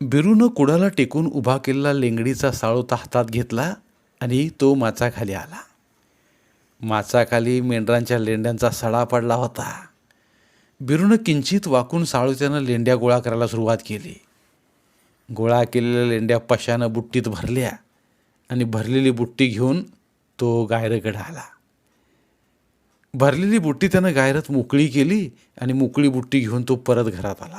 बिरूनं कुडाला टेकून उभा केलेला लेंगडीचा साळोता हातात घेतला आणि तो माचाखाली आला. माचाखाली मेंढरांच्या लेंड्यांचा सडा पडला होता. बिरूनं किंचित वाकून साळोत्यानं लेंड्या गोळा करायला सुरुवात केली. गोळा केलेल्या लेंड्या पशानं बुट्टीत भरल्या आणि भरलेली बुट्टी घेऊन तो गायरकडे आला. भरलेली बुट्टी त्यानं गायरत मोकळी केली आणि मोकळी बुट्टी घेऊन तो परत घरात आला.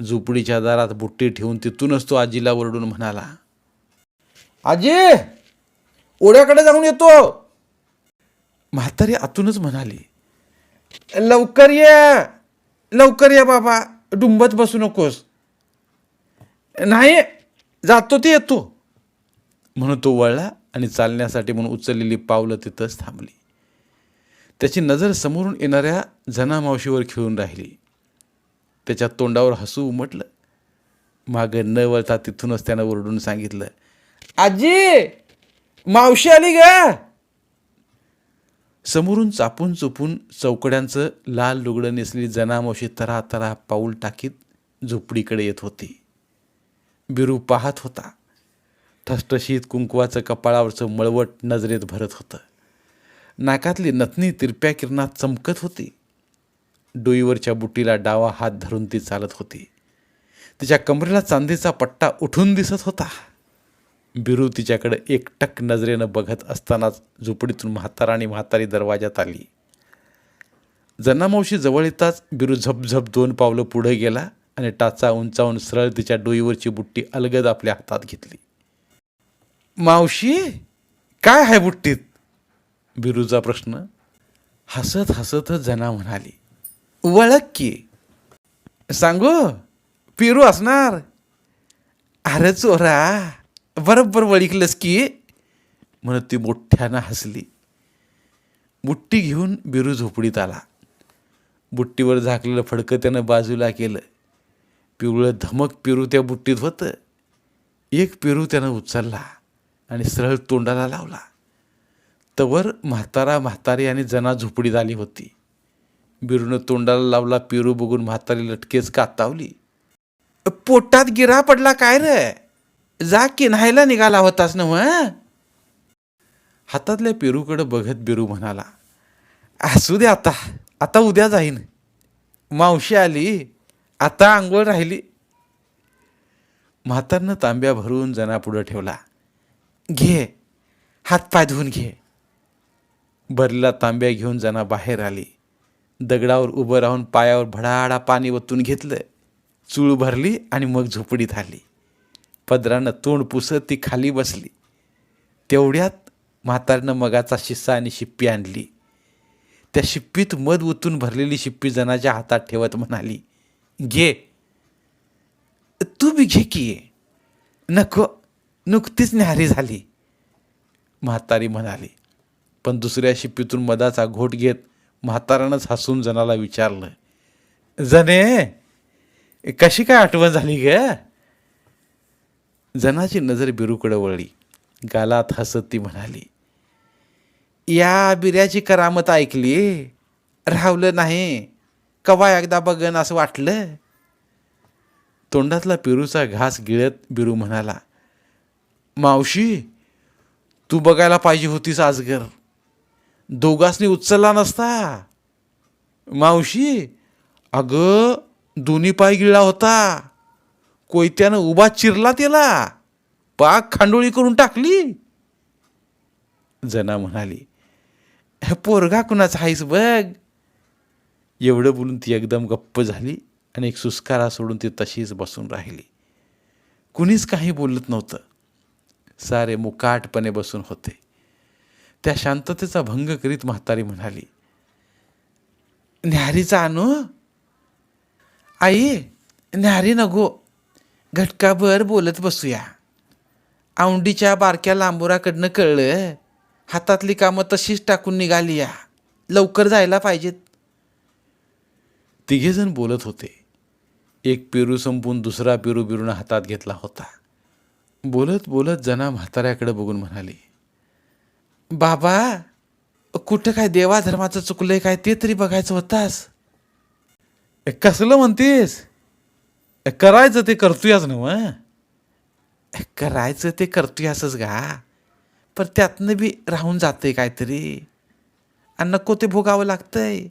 झोपडीच्या दारात बुट्टी ठेवून तिथूनच तो आजीला ओरडून म्हणाला आजी ओढ्याकडे जाऊन येतो. म्हातारी आतूनच म्हणाली लवकर या लवकर या बाबा डुंबत बसू नकोस. नाही जातो ते येतो. म्हणून तो वळला आणि चालण्यासाठी म्हणून उचललेली पावलं तिथंच थांबली. त्याची नजर समोरून येणाऱ्या जनामावशीवर खिळून राहिली. त्याच्या तोंडावर हसू उमटलं. मागं न वळता तिथूनच त्यानं ओरडून सांगितलं आजी मावशी आली ग. समोरून चापून चुपून चौकड्यांचं लाल लुगडं नेसली जनामावशी तरा तरा पाऊल टाकीत झोपडीकडे येत होती. बिरू पाहत होता. ठसठशीत कुंकवाचं कपाळावरचं मळवट नजरेत भरत होतं. नाकातली नथनी तिरप्या किरणात चमकत होती. डोईवरच्या बुटीला डावा हात धरून ती चालत होती. तिच्या कमरेला चांदीचा पट्टा उठून दिसत होता. बिरू तिच्याकडे एकटक नजरेनं बघत असतानाच झोपडीतून म्हातारा आणि म्हातारी दरवाजात आली. जनामावशी जवळ येताच बिरू झपझप दोन पावलं पुढे गेला आणि टाचा उंचावून सरळ तिच्या डोईवरची बुट्टी अलगद आपल्या हातात घेतली. मावशी काय आहे बुट्टीत? बिरूचा प्रश्न. हसत हसतच जना म्हणाली. वळख की सांगू? पिरू असणार. अरे चोरा बरोबर वळिकलंस की? म्हणत ती मोठ्यानं हसली. बुट्टी घेऊन बिरू झोपडीत आला. बुट्टीवर झाकलेलं फडकं त्यानं बाजूला केलं. पिवळं धमक पेरू त्या बुट्टीत होतं. एक पेरू त्यानं उचलला आणि सरळ तोंडाला लावला. तवर म्हातारा म्हातारी आणि जना झोपडीत आली होती. बिरूनं तोंडाला लावला पेरू बघून म्हातारी लटकेच कातावली. पोटात गिरा पडला काय रे? जा की न्हायला निघाला होतास ना मग हातातल्या पेरूकडं बघत बिरू म्हणाला असू दे आता आता उद्या जाईन. मावशी आली आता आंघोळ राहिली. म्हातारनं तांब्या भरून जनापुढं ठेवला घे हातपाय धुवून घे. भरलेला तांब्या घेऊन जना बाहेर आली. दगडावर उभं राहून पायावर भडाडा पाणी ओतून घेतलं चूळ भरली आणि मग झोपडीत आली. पदरानं तोंड पुसत ती खाली बसली. तेवढ्यात म्हातारनं मगाचा शिस्सा आणि शिप्पी आणली. त्या शिप्पीत मध ओतून भरलेली शिप्पी जनाच्या हातात ठेवत म्हणाली घे. तू बी घे की नको नुकतीच न्याहारी झाली. म्हातारी म्हणाली पण दुसऱ्या शिप्पीतून मधाचा घोट घेत म्हातारानंच हसून जनाला विचारलं. जने कशी काय आठवण झाली ग? जनाची नजर बिरूकडे वळली. गालात हसत ती म्हणाली या बिर्याची करामत ऐकली? राहवलं नाही. कवा एकदा बघन असं वाटलं? तोंडातला पेरूचा घास गिळत बिरू म्हणाला मावशी तू बघायला पाहिजे होतीस आजगर. दोघासनी उचलला नसता. मावशी अगं दोन्ही पाय गिळला होता. कोयत्यानं उभा चिरला त्याला. पाक खांडोळी करून टाकली. जना म्हणाली "हे पोरगा कुणाचा आहेस बघ. एवढं बोलून ती एकदम गप्प झाली आणि एक सुस्कारा सोडून ती तशीच बसून राहिली. कुणीच काही बोलत नव्हतं. सारे मुकाटपणे बसून होते. त्या शांततेचा भंग करीत म्हातारी म्हणाली न्याहारीचा आणू? आई न्याहारी नगो घटकाभर बोलत बसूया. औंडीच्या बारक्या लांबोराकडनं कळलं हातातली कामं तशीच टाकून निघाली या. लवकर जायला पाहिजेत. तिघेजण बोलत होते. एक पेरू संपून दुसरा पेरू बिरून हातात घेतला होता. बोलत बोलत जना म्हाताऱ्याकडे बघून म्हणाली बाबा कुठं काय देवाधर्माचं चुकलंय काय ते तरी बघायचं होतास. "ए, कसलं म्हणतेस? करायचं ते करतोयाच ना करायचं ते करतोयासच गा. पण त्यातनं बी राहून जातंय काहीतरी. आणि नको ते भोगावं लागतंय.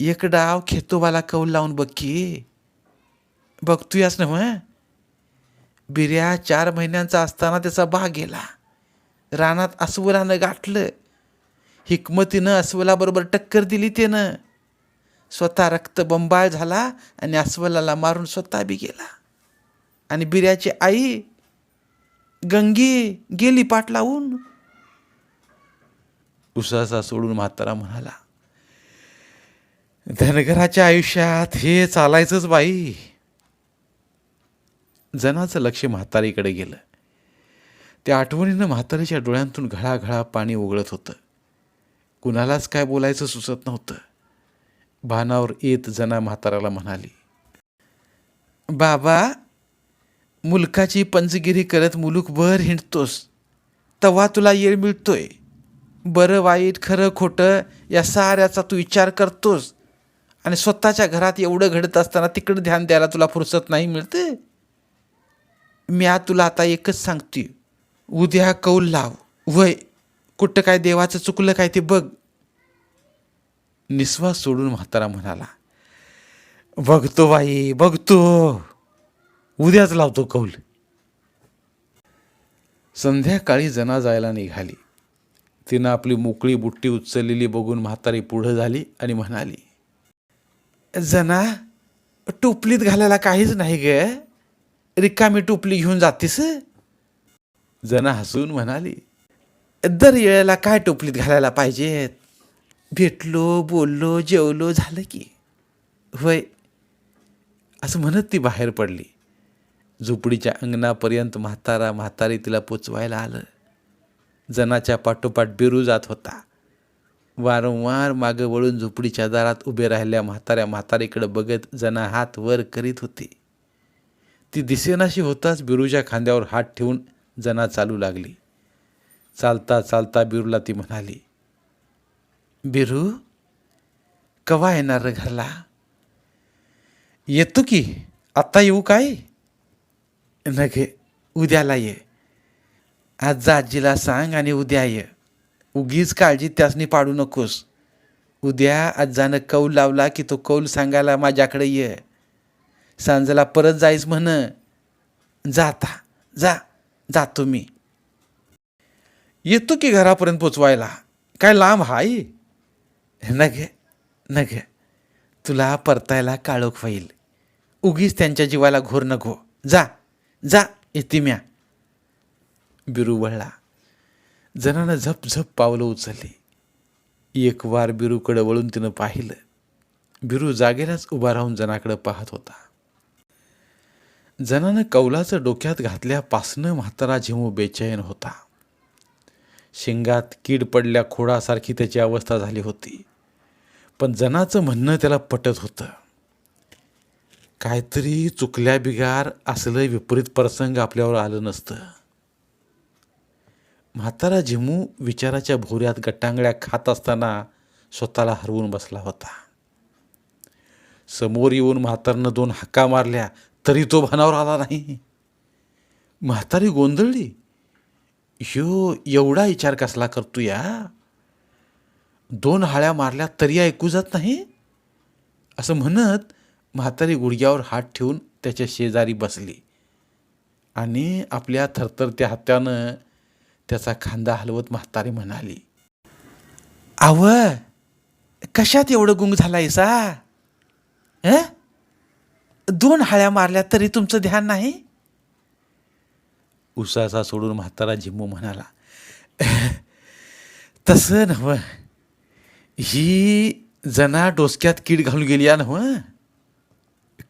एक डाव खेतोबाला कौल लावून बघ की. बघतोयस ना मग बिर्या चार महिन्यांचा असताना त्याचा भाग गेला. रानात अस्वलानं गाठलं. हिकमतीनं अस्वलाबरोबर टक्कर दिली त्यानं. स्वतः रक्त बंबाळ झाला आणि अस्वलाला मारून स्वतः बी गेला. आणि बिर्याची आई गंगी गेली पाठ लावून. उसासा सोडून म्हातारा म्हणाला धनगराच्या आयुष्यात हे चालायचंच बाई. जनाचं लक्ष म्हातारीकडे गेलं. त्या आठवणीनं म्हातारीच्या डोळ्यांतून घळाघळा पाणी ओघळत होतं. कुणालाच काय बोलायचं सुचत नव्हतं. भानावर येत जना म्हाताराला म्हणाली बाबा मुलकाची पंचगिरी करत मुलूकभर हिंडतोस. तवा तुला येळ मिळतोय. बरं वाईट खरं खोटं या साऱ्याचा तू विचार करतोस. आणि स्वतःच्या घरात एवढं घडत असताना तिकडं ध्यान द्यायला तुला फुरसत नाही मिळते? मी तुला आता एकच सांगते उद्या कौल लाव. वय कुठं काय देवाचं चुकलं काय ते बघ. निस्वास सोडून म्हातारा म्हणाला बघतो बाई बघतो उद्याच लावतो कौल. संध्याकाळी जना जायला निघाली. तिनं आपली मोकळी बुट्टी उचललेली बघून म्हातारी पुढं झाली आणि म्हणाली जना टोपलीत घालायला काहीच नाही ग. रिकामी टोपली घेऊन जातीस? जना हसून म्हणाली दर वेळेला काय टोपलीत घालायला पाहिजेत? भेटलो बोललो जेवलो झालं की. होय. असं म्हणत ती बाहेर पडली. झोपडीच्या अंगणापर्यंत म्हातारा म्हातारी तिला पोचवायला आलं. जनाच्या पाठोपाठ बिरू जात होता. वारंवार मागं वळून झोपडीच्या दारात उभे राहिल्या म्हाताऱ्या म्हातारीकडे बघत जना हात वर करीत होती. ती दिसेनाशी होताच बिरूच्या खांद्यावर हात ठेवून जना चालू लागली. चालता चालता बिरूला ती म्हणाली बिरू कवा येणार रे घरला? येतो की आत्ता येऊ काय? नघे उद्याला ये. आज आजीला सांग आणि उद्या ये. उगीच काळजी त्यासनी पाडू नकोस. उद्या आजानं कौल लावला की तो कौल सांगायला माझ्याकडे ये. सांजला परत जाईस म्हण. जाता जा. जातो मी. येतो की घरापर्यंत पोचवायला. काय लांब हाय? नगे घे तुला परतायला काळोख होईल. उगीच त्यांच्या जीवाला घोर नको. जा जा येते म्या. बिरू वळला. जनानं झप झप पावलं उचलली. एक वार बिरूकडे वळून तिनं पाहिलं. बिरू जागेलाच उभा राहून जनाकडं पाहत होता. जनानं कौलाचं डोक्यात घातल्यापासनं म्हातारा झिमू बेचैन होता. शिंगात कीड पडल्या खोडासारखी त्याची अवस्था झाली होती. पण जनाचं म्हणणं त्याला पटत होतं. काहीतरी चुकल्या बिगार असलं विपरीत प्रसंग आपल्यावर आलं नसतं. म्हातारा झिमू विचाराच्या भोऱ्यात गटांगळ्या खात असताना स्वतःला हरवून बसला होता. समोर येऊन म्हातारनं दोन हाका मारल्या तरी तो भानावर आला नाही. म्हातारी गोंधळली. ह्यो एवढा विचार कसला करतो या दोन हाळ्या मारल्या तरी ऐकू जात नाही? असं म्हणत म्हातारी गुडघ्यावर हात ठेवून त्याच्या शेजारी बसली. आणि आपल्या थरथरत्या हातानं त्याचा खांदा हलवत म्हातारी म्हणाली आव कशात एवढं गुंग झालायसा? अ? दोन हाळ्या मारल्या तरी तुमचं ध्यान नाही? उसासा सोडून म्हातारा झिम्मू म्हणाला तसं नव ही जना डोसक्यात कीड घालून गेली या नव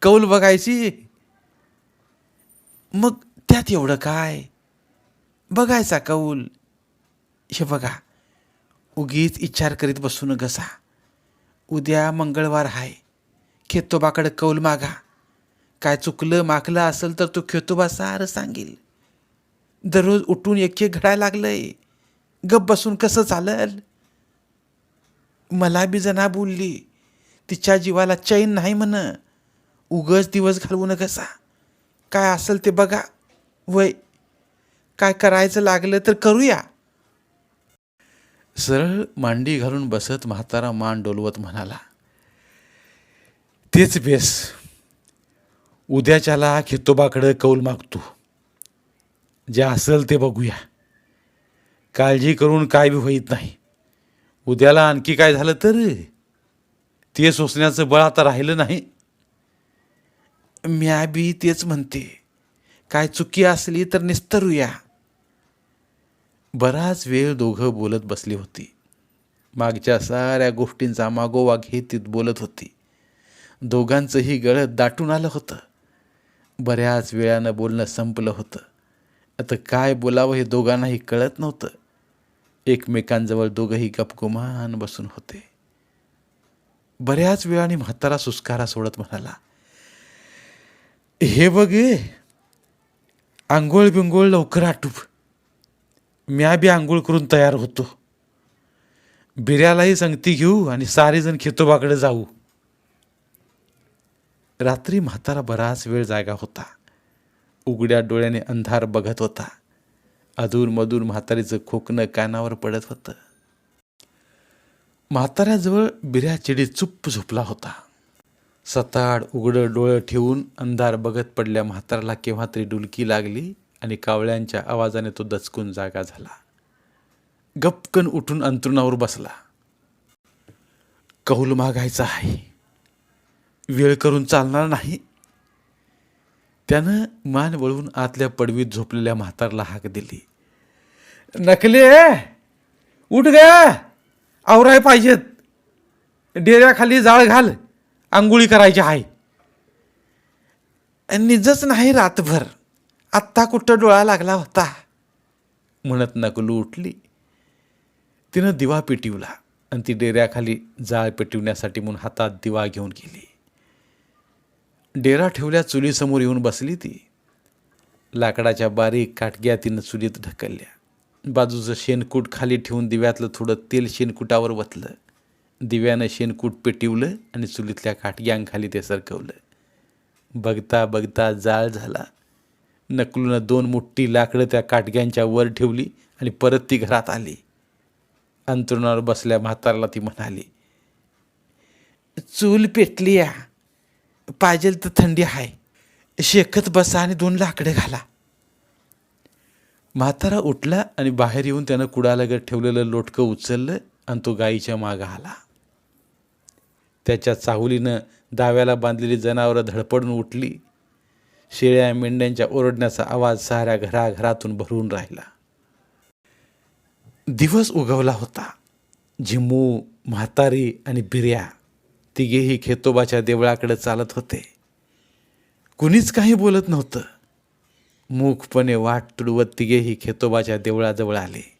कौल बघायची. मग त्यात एवढं काय? बघायचा कौल. हे बघा उगीच इच्छार करीत बसून गसा उद्या मंगळवार आहे खेतोबाकडे कौल मागा. काय चुकलं माकलं असेल तर तो खेतोबा सारं सांगेल. दररोज उठून एक एक घडायला लागलंय. गप बसून कसं चालल? मला बी जना बोलली तिच्या जीवाला चैन नाही म्हण. उगच दिवस घालवू न कसा काय असेल ते बघा. वय काय करायचं लागलं तर करूया. सरळ मांडी घालून बसत म्हातारा मान डोलवत म्हणाला तेच बेस. उद्याच्याला खेतोबाकडं कौल मागतो. जे असेल ते बघूया. काळजी करून काय बी होईत नाही. उद्याला आणखी काय झालं तर? ते सोसण्याचं बळ आता राहिलं नाही. म्या बी तेच म्हणते. काय चुकी असली तर निस्तरूया. बराच वेळ दोघं बोलत बसली होती. मागच्या साऱ्या गोष्टींचा मागोवा घेत बोलत होती. दोघांचंही गळत दाटून आलं होतं. बऱ्याच वेळानं बोलणं संपलं होतं. आता काय बोलावं हे दोघांनाही कळत नव्हतं. एकमेकांजवळ दोघंही गपगुमान बसून होते. बऱ्याच वेळाने म्हातारा सुस्कारा सोडत म्हणाला हे बघ आंघोळ बिंगोळ लवकर आटूप. म्या बी आंघोळ करून तयार होतो. बिर्यालाही संगती घेऊ आणि सारेजण खेतोबाकडे जाऊ. रात्री म्हातारा बराच वेळ जागा होता. उघड्या डोळ्याने अंधार बघत होता. अधूनमधून म्हातारीचं खोकणं कानावर पडत होतं. म्हाताऱ्याजवळ बिऱ्या चिडी चुप्प झोपला होता. सताड उघडं डोळं ठेवून अंधार बघत पडल्या म्हाताराला केव्हा तरी डुलकी लागली आणि कावळ्यांच्या आवाजाने तो दचकून जागा झाला. गपकन उठून अंतरुणावर बसला. कौल मागायचा आहे. वेळ करून चालणार नाही. त्यानं मान वळवून आतल्या पडवीत झोपलेल्या म्हातारला हाक दिली. नकले उठ ग! आवराय पाहिजेत. डेऱ्याखाली जाळ घाल. आंघोळी करायची आहे. निजच नाही रातभर. आत्ता कुठं डोळा लागला होता? म्हणत नकलू उठली. तिनं दिवा पेटिवला आणि ती डेऱ्याखाली जाळ पेटवण्यासाठी म्हणून हातात दिवा घेऊन गेली. डेरा ठेवल्या चुलीसमोर येऊन बसली ती. लाकडाच्या बारीक काटग्या तिनं चुलीत ढकलल्या. बाजूचं शेणकूट खाली ठेवून दिव्यातलं थोडं तेल शेणकुटावर वतलं. दिव्यानं शेणकूट पेटिवलं आणि चुलीतल्या काटग्यांखाली ते सरकवलं. बघता बघता जाळ झाला. नकलूनं दोन मोठी लाकडं त्या काटग्यांच्या वर ठेवली आणि परत ती घरात आली. अंतरुणावर बसल्या म्हाताराला ती म्हणाली चूल पेटली या. पाहिजे तर थंडी आहे शेकत बसा आणि दोन लाकडे घाला. म्हातारा उठला आणि बाहेर येऊन त्यानं कुडालगत ठेवलेलं लोटकं उचललं आणि तो गाईच्या मागं आला. त्याच्या चाहुलीनं दाव्याला बांधलेली जनावरं धडपडून उठली. शेळ्या मेंढ्यांच्या ओरडण्याचा आवाज साऱ्या घराघरातून भरून राहिला. दिवस उगवला होता. झिमू म्हातारी आणि बिर्या तिघेही खेतोबाच्या देवळाकडे चालत होते. कुणीच काही बोलत नव्हतं. मूकपणे वाट तुडवत तिघेही खेतोबाच्या देवळाजवळ आले.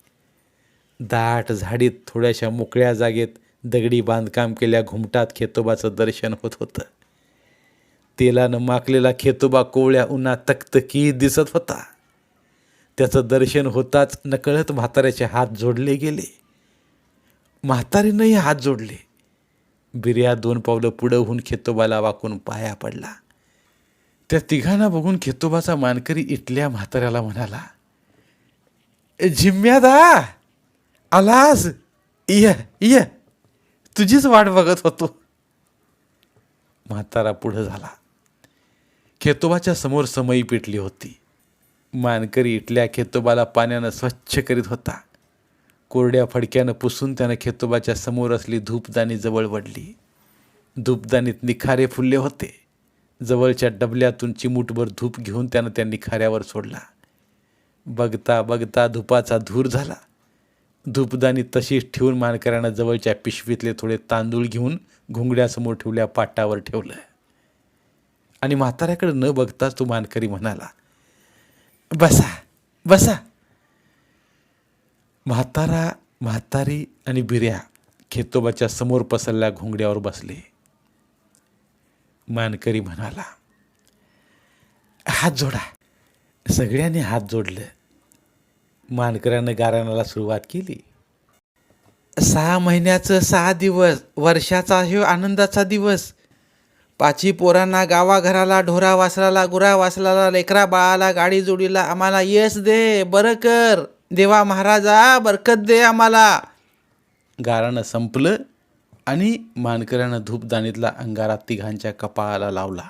दाट झाडीत थोड्याशा मोकळ्या जागेत दगडी बांधकाम केल्या घुमटात खेतोबाचं दर्शन होत होतं. तेलानं माकलेला खेतोबा कोवळ्या उन्हात तकतकी दिसत होता. त्याचं दर्शन होताच नकळत म्हाताऱ्याचे हात जोडले गेले. म्हातारीनंही हात जोडले. बिर्या दोन पावलं पुढं होऊन खेतोबाला वाकून पाया पडला. त्या तिघांना बघून खेतोबाचा मानकरी इटल्या म्हाताऱ्याला म्हणाला झिम्म्यादा आलास? ये ये तुझीच वाट बघत होतो. म्हातारा पुढं झाला. खेतोबाच्या समोर समई पेटली होती. मानकरी इटल्या खेतोबाला पाण्यानं स्वच्छ करीत होता. कोरड्या फडक्यानं पुसून त्यानं खेतोबाच्या समोर असली धूपदाणी जवळ वडली धूपदाणीत निखारे फुलले होते. जवळच्या डबल्यातून चिमूटभर धूप घेऊन त्यानं त्या निखाऱ्यावर सोडला. बघता बघता धुपाचा धूर झाला. धूपदाणी तशीच ठेवून मानकऱ्यानं जवळच्या पिशवीतले थोडे तांदूळ घेऊन घुंगड्यासमोर ठेवल्या पाटावर ठेवलं. आणि म्हाताऱ्याकडे न बघताच तो मानकरी म्हणाला बसा बसा. म्हातारा म्हातारी आणि बिर्या खेतोबाच्या समोर पसरल्या घोंगड्यावर बसले. मानकरी म्हणाला हात जोडा. सगळ्यांनी हात जोडलं. मानकऱ्यानं गाराणाला सुरुवात केली. सहा महिन्याचं सहा दिवस वर्षाचा हे आनंदाचा दिवस. पाची पोरांना गावाघराला ढोरा वासराला गुरा वासराला लेकरा बाळाला गाडी जोडीला आम्हाला यश दे बरं कर. देवा महाराजा बरकत दे आम्हाला. गारानं संपलं आणि मानकऱ्यानं धूपदाणीतला अंगारा तिघांच्या कपाळाला लावला.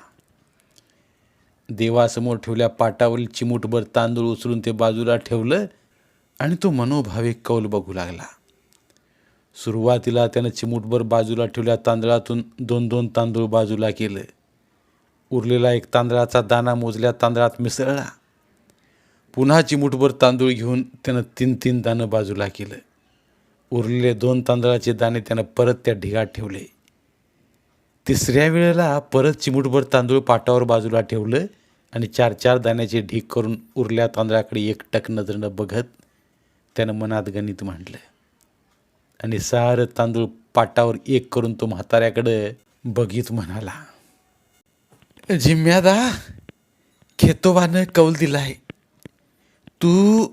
देवासमोर ठेवल्या पाटावरील चिमूटभर तांदूळ उचलून ते बाजूला ठेवलं आणि तो मनोभाविक कौल बघू लागला. सुरुवातीला त्यानं चिमूटभर बाजूला ठेवल्या तांदळातून दोन दोन तांदूळ बाजूला केलं. उरलेला एक तांदळाचा दाणा मोजल्या तांदळात मिसळला. पुन्हा चिमूटभर तांदूळ घेऊन त्यानं तीन तीन दाणं बाजूला केलं. उरलेले दोन तांदळाचे दाणे त्यानं परत त्या ढिगात ठेवले. तिसऱ्या वेळेला परत चिमूटभर तांदूळ पाटावर बाजूला ठेवलं आणि चार चार दाण्याचे ढीग करून उरल्या तांदळाकडे एकटक नजरनं बघत त्यानं मनात गणित मांडलं. आणि सारं तांदूळ पाटावर एक करून तो म्हाताऱ्याकडं बघित म्हणाला जिम्यादा खेतोबानं कौल दिलाय. तू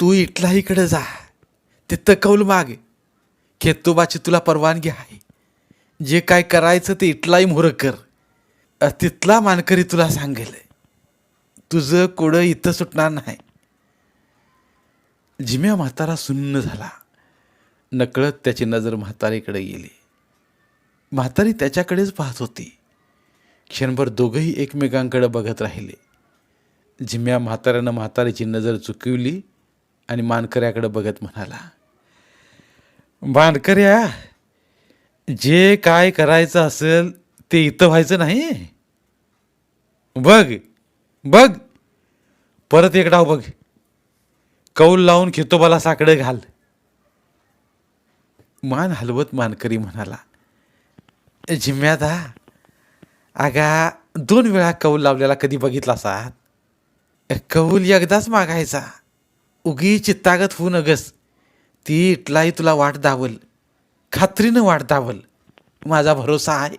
तू इथला इकडं जा. तिथं कौल माग. खेतोबाची तुला परवानगी आहे. जे काय करायचं ते इथलाही मोहर कर. तिथला मानकरी तुला सांगेल. तुझं कोडं इथं सुटणार नाही. जिम्या म्हातारा सुन्न झाला. नकळत त्याची नजर म्हातारीकडे गेली. म्हातारी त्याच्याकडेच पाहत होती. क्षणभर दोघंही एकमेकांकडे बघत राहिले. झिम्या म्हाताऱ्यानं म्हातारीची नजर चुकवली आणि मानकऱ्याकडे बघत म्हणाला मानकऱ्या जे काय करायचं असेल ते इथं व्हायचं नाही. बघ बघ. परत एक डाव बघ. कौल लावून खेतोबाला साकडं घाल. मान हलवत मानकरी म्हणाला जिम्यादा अगा दोन वेळा कौल लावलेला कधी बघितला असात कौल एकदाच मागायचा. उगी चित्तागत होऊ नगस. ती इटलाही तुला वाट दावल. खात्रीनं वाट दावल. माझा भरोसा आहे.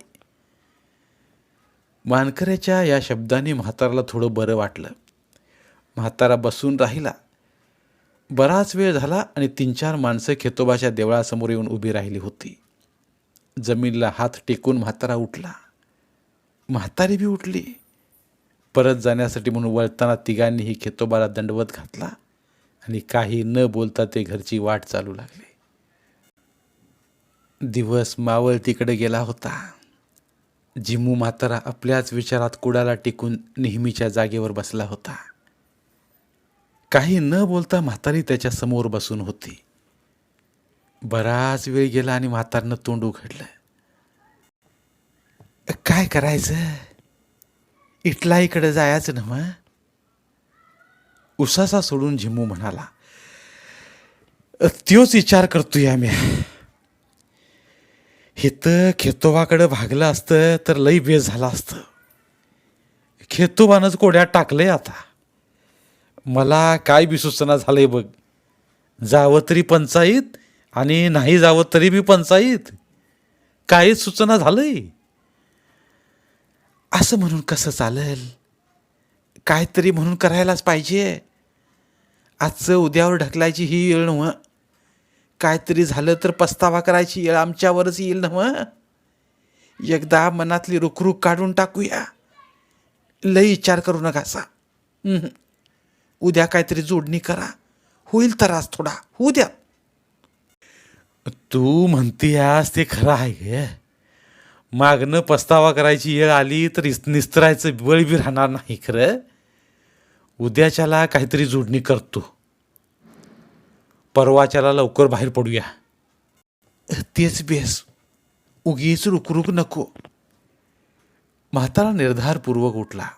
मानकऱ्याच्या या शब्दाने म्हाताराला थोडं बरं वाटलं. म्हातारा बसून राहिला. बराच वेळ झाला आणि तीन चार माणसं खेतोबाच्या देवळासमोर येऊन उभी राहिली होती. जमीनला हात टेकून म्हातारा उठला. म्हातारी बी उठली. परत जाण्यासाठी म्हणून वळताना तिघांनीही खेतोबाला दंडवत घातला आणि काही न बोलता ते घरची वाट चालू लागले. दिवस मावळ तिकडे गेला होता. जिमू म्हातारा आपल्याच विचारात कुडाला टिकून नेहमीच्या जागेवर बसला होता. काही न बोलता म्हातारी त्याच्यासमोर बसून होती. बराच वेळ गेला आणि म्हातारनं तोंड उघडलं. काय करायचं? इटला इकडं जायचं ना मग? उसासा सोडून झिमू म्हणाला त्योच विचार करतोय आम्ही. हिथं खेतोबाकडं भागलं असतं तर लई बेस झाला असतं. खेतोबानंच कोड्यात टाकलंय आता. मला काय बी सुचना झालंय बघ. जावं तरी पंचायत आणि नाही जावं तरी बी पंचायत. काहीच सूचना झालंय. असं म्हणून कसं चालेल? काहीतरी म्हणून करायलाच पाहिजे. आजचं उद्यावर ढकलायची ही येळ नव काहीतरी झालं तर पस्तावा करायची येळ आमच्यावरच येईल नव एकदा मनातली रुखरुख काढून टाकूया. लई विचार करू नका उद्या काहीतरी जोडणी करा. होईल त्रास थोडा. होऊ द्या. तू म्हणतीयास ते खरं आहे मागणं पस्तावा करायची वेळ आली तर निस्तरायचं बळ बी राहणार नाही खरं. उद्याच्याला काहीतरी जोडणी करतो. परवाच्याला लवकर बाहेर पडूया. तेच बेस. उगीच रुकरुक नको. म्हातारा निर्धारपूर्वक उठला.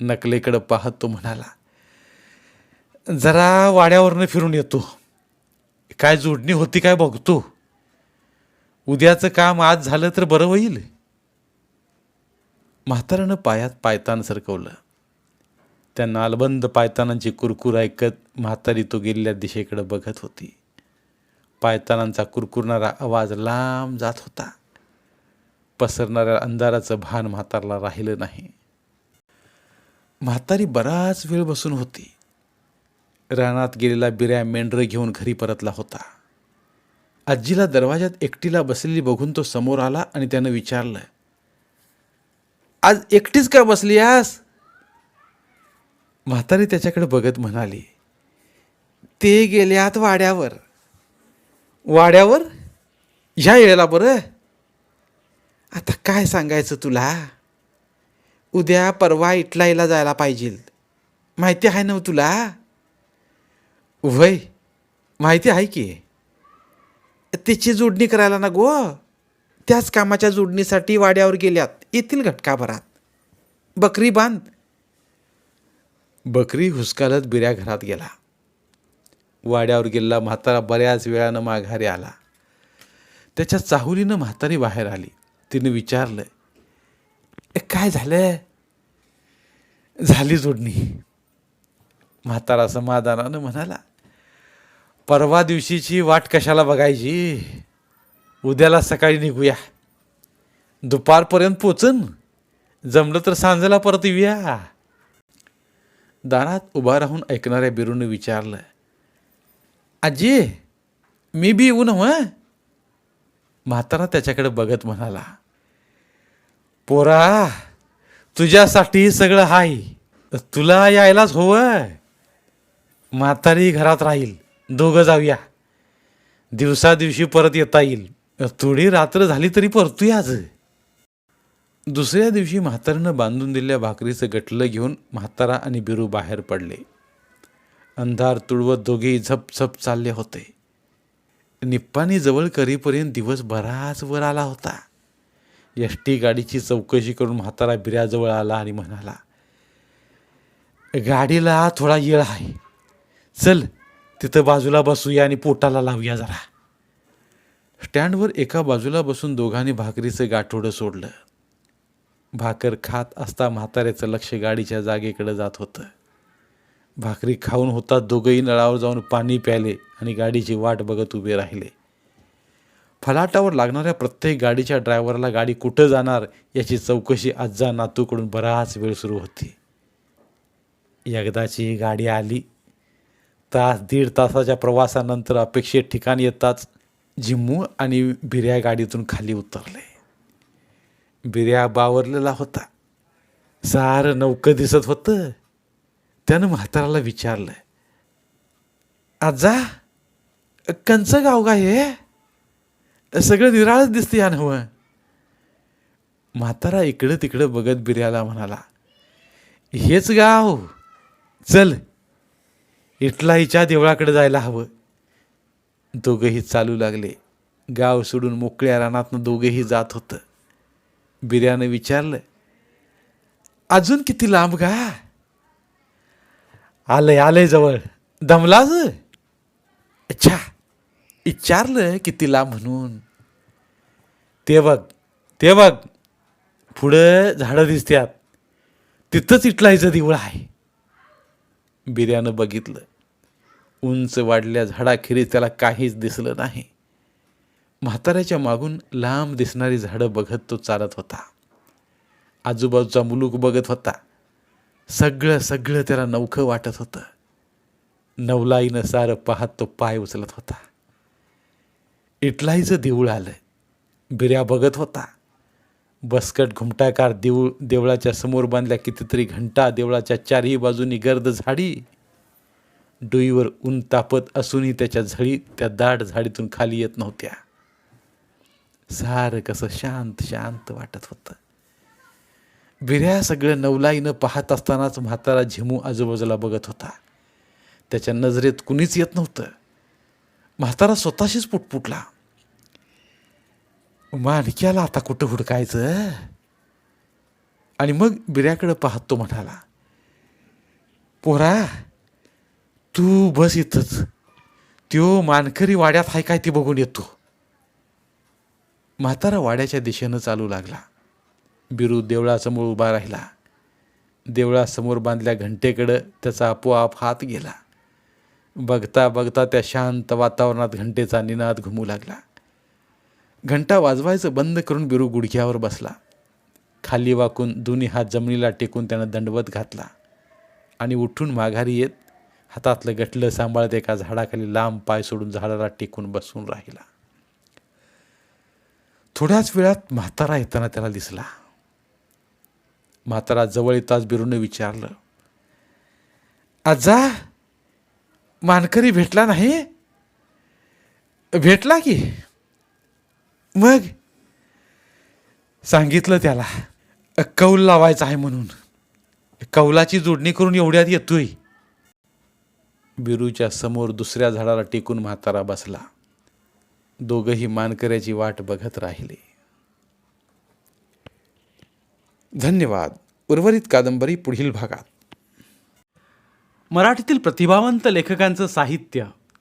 नकलेकडं पाहत तो म्हणाला जरा वाड्यावरनं फिरून येतो. काय जोडणी होती काय बघतो. उद्याचं काम आज झालं तर बरं होईल. म्हाताऱ्यानं पायात पायतान सरकवलं. त्या नालबंद पायतानांची कुरकुर ऐकत म्हातारी तो गेलेल्या दिशेकडे बघत होती. पायतानांचा कुरकुरणारा आवाज लांब जात होता. पसरणाऱ्या अंधाराचं भान म्हातारला राहिलं नाही. म्हातारी बराच वेळ बसून होती. रानात गेलेला बिऱ्या मेंढरं घेऊन घरी परतला होता. आजीला दरवाजात एकटीला बसलेली बघून तो समोर आला आणि त्यानं विचारलं आज एकटीच का बसली आस म्हातारी त्याच्याकडे बघत म्हणाली ते गेल्यात वाड्यावर. वाड्यावर? ह्या येळेला बरं? आता काय सांगायचं तुला? उद्या परवा इटलाईला जायला पाहिजे माहिती आहे ना तुला? वय माहिती आहे की. तिची जोडणी करायला ना गो. त्याच कामाच्या जोडणीसाठी वाड्यावर गेल्यात. येथील घटकाभरात. बकरी बांध. बकरी हुसकालत बिऱ्या घरात गेला. वाड्यावर गेलेला म्हातारा बऱ्याच वेळानं माघारी आला. त्याच्या चाहुलीनं म्हातारी बाहेर आली. तिने विचारलं "ए, काय झालं झाली जोडणी. म्हातारा समाधानानं म्हणाला परवा दिवशीची वाट कशाला बघायची? उद्याला सकाळी निघूया. दुपारपर्यंत पोचन. जमलं तर सांजेला परत येऊया. दारात उभा राहून ऐकणाऱ्या बिरूने विचारलं आजी मी बी येऊ ना मग म्हातारा त्याच्याकडे बघत म्हणाला पोरा तुझ्यासाठी सगळं हाय. तुला यायलाच हवं. म्हातारी घरात राहील. दोघं जाऊया. दिवसा दिवशी परत येता येईल. थोडी रात्र झाली तरी परतूया आज. दुसऱ्या दिवशी म्हातारनं बांधून दिलेल्या भाकरीचं गटलं घेऊन म्हातारा आणि बिरू बाहेर पडले. अंधार तुळवत दोघेही झपझप चालले होते. निप्पानी जवळ करीपर्यंत दिवस बराच वर आला होता. एस टी गाडीची चौकशी करून म्हातारा बिऱ्याजवळ आला आणि म्हणाला गाडीला थोडा येळ आहे. चल तिथं बाजूला बसूया आणि पोटाला लावूया जरा. स्टँडवर एका बाजूला बसून दोघांनी भाकरीचं गाठोडं सोडलं. भाकर खात असता म्हाताऱ्याचं लक्ष गाडीच्या जागेकडे जात होतं. भाकरी खाऊन होता दोघंही नळावर जाऊन पाणी प्याले आणि गाडीची वाट बघत उभे राहिले. फलाटावर लागणाऱ्या प्रत्येक गाडीच्या ड्रायव्हरला गाडी कुठं जाणार याची चौकशी आज्जा नातूकडून बराच वेळ सुरू होती. एकदाची गाडी आली. तास दीड तासाच्या प्रवासानंतर अपेक्षित ठिकाण येताच जिम्मू आणि बिर्या गाडीतून खाली उतरले. बिर्या बावरलेला होता. सारं नौकं दिसत होतं. त्यानं म्हाताराला विचारलं आजा कंचं गाव काय हे. सगळं निराळच दिसते या नव. म्हातारा इकडं तिकडं बघत बिर्याला म्हणाला हेच गाव. चल इटलाईच्या देवळाकडे जायला हवं. दोघंही चालू लागले. गाव सोडून मोकळ्या रानातनं दोघंही जात होतं. बिर्यानं विचारलं अजून किती लांब गा? आलंय आलंय जवळ. दमलाच अच्छा. विचारलं किती लांब म्हणून. ते बघ ते बघ. पुढं झाडं दिसत्यात. तिथंच इटलाईचं देऊळ आहे. बिर्यानं बघितलं. उंच वाढल्या झाडाखेरीज त्याला काहीच दिसलं नाही. म्हाताऱ्याच्या मागून लांब दिसणारी झाडं बघत तो चालत होता. आजूबाजूचा मुलूक बघत होता. सगळं सगळं त्याला नवखं वाटत होतं. नवलाईनं सारं पाहत तो पाय उचलत होता. इटलाईचं देऊळ आलं. बिर्या बघत होता. बसकट घुमटाकार देऊळ देवळाच्या समोर बांधल्या कितीतरी घंटा देवळाच्या चारही बाजूनी गर्द झाडी. डोईवर ऊन तापत असूनही त्याच्या झळी त्या दाट झाडीतून खाली येत नव्हत्या. सारं कसं शांत शांत वाटत होतं. बिऱ्या सगळं नवलाईनं पाहत असतानाच म्हातारा झिमू आजूबाजूला बघत होता. त्याच्या नजरेत कुणीच येत नव्हतं. म्हातारा स्वतःशीच पुटपुटला. माणक्याला आता कुठं हुडकायचं? आणि मग बिऱ्याकडं पाहत तो म्हणाला पोरा तू बस इथंच. त्यो मानकरी वाड्यात हाय काय ते बघून येतो. म्हातारा वाड्याच्या दिशेनं चालू लागला. बिरू देवळासमोर उभा राहिला. देवळासमोर बांधल्या घंटेकडं त्याचा आपोआप हात गेला. बघता बघता त्या शांत वातावरणात घंटेचा निनाद घुमू लागला. घंटा वाजवायचं बंद करून बिरू गुडघ्यावर बसला. खाली वाकून दोन्ही हात जमिनीला टेकून त्यानं दंडवत घातला. आणि उठून माघारी येत हातातलं गटलं सांभाळत एका झाडाखाली लांब पाय सोडून झाडाला टेकून बसून राहिला. थोड्याच वेळात म्हातारा येताना त्याला दिसला. म्हातारा जवळ येताच बिरूने विचारलं आजा मानकरी भेटला नाही? भेटला की? मग? सांगितलं त्याला कौल लावायचा आहे म्हणून. कौलाची जोडणी करून एवढ्यात येतोय. बिरूच्या समोर दुसऱ्या झाडाला टेकून म्हातारा बसला. दोघंही मानकऱ्याची वाट बघत राहिले. धन्यवाद. उर्वरित कादंबरी पुढील भागात. मराठीतील प्रतिभावंत लेखकांचं साहित्य.